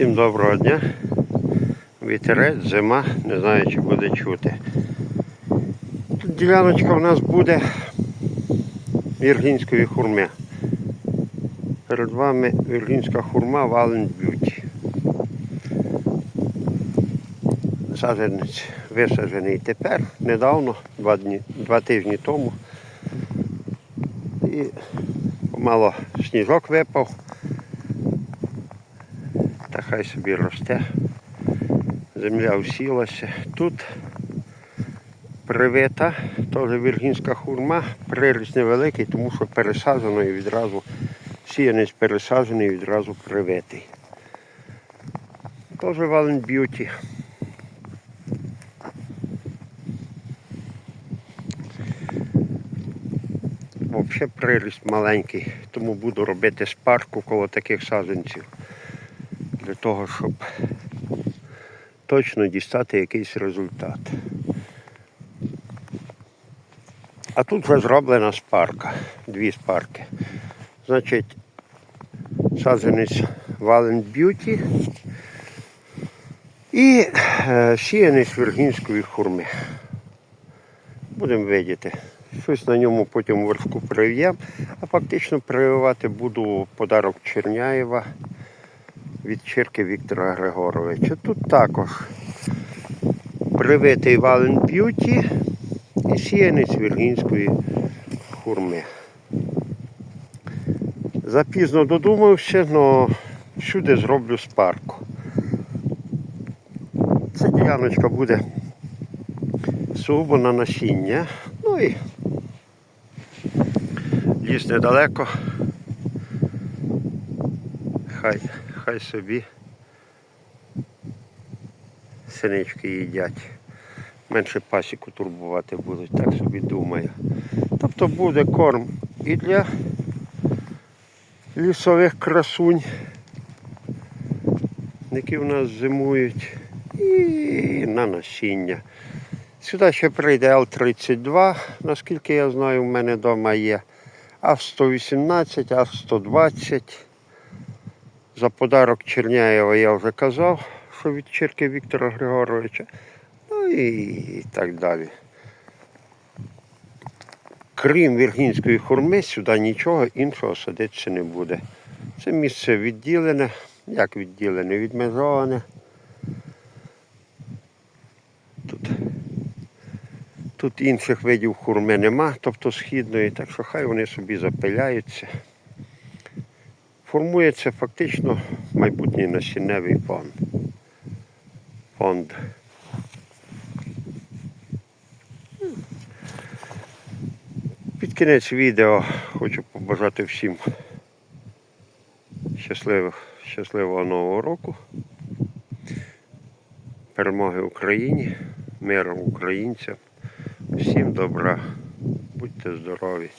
Всім доброго дня. Вітерець, зима, не знаю чи буде чути. Тут діляночка у нас буде віргінської хурми. Перед вами віргінська хурма Вален Б'юті. Саджанець висаджений тепер, недавно, два, дні, два тижні тому. І помало сніжок випав. Хай собі росте. Земля всілася. Тут привита, теж віргінська хурма, приріст невеликий, тому що пересаджено і відразу сіянець пересаджений і відразу привитий. Теж Вален Б'юті. Взагалі приріст маленький, тому буду робити спарку коло таких саджанців для того, щоб точно дістати якийсь результат. А тут вже зроблена спарка, дві спарки. Значить, саджанець Вален Б'юті і е, сіянець віргінської хурми. Будемо видіти. Щось на ньому потім верху прив'єм, а фактично прививати буду подарок Черняєва від Чирки Віктора Григоровича. Тут також привитий Вален Б'юті і сіянець віргінської хурми. Запізно додумався, але всюди зроблю спарку. Ця діляночка буде сугубо на насіння. Ну і ліс недалеко. Хай, хай собі синички їдять. Менше пасіку турбувати будуть, так собі думаю. Тобто буде корм і для лісових красунь, які в нас зимують, і на насіння. Сюди ще прийде Л-32, наскільки я знаю, в мене вдома є. А-118, А-120. За подарок Черняєва я вже казав, що від Чирки Віктора Григоровича. Ну і так далі. Крім Віргінської хурми, сюди нічого іншого садитися не буде. Це місце відділене, як відділене, відмежоване. Тут, тут інших видів хурми нема, тобто східної, так що хай вони собі запиляються. Формується фактично майбутній насінневий фонд. фонд. Під кінець відео хочу побажати всім щасливих, щасливого нового року, перемоги Україні, миру українцям, всім добра, будьте здорові.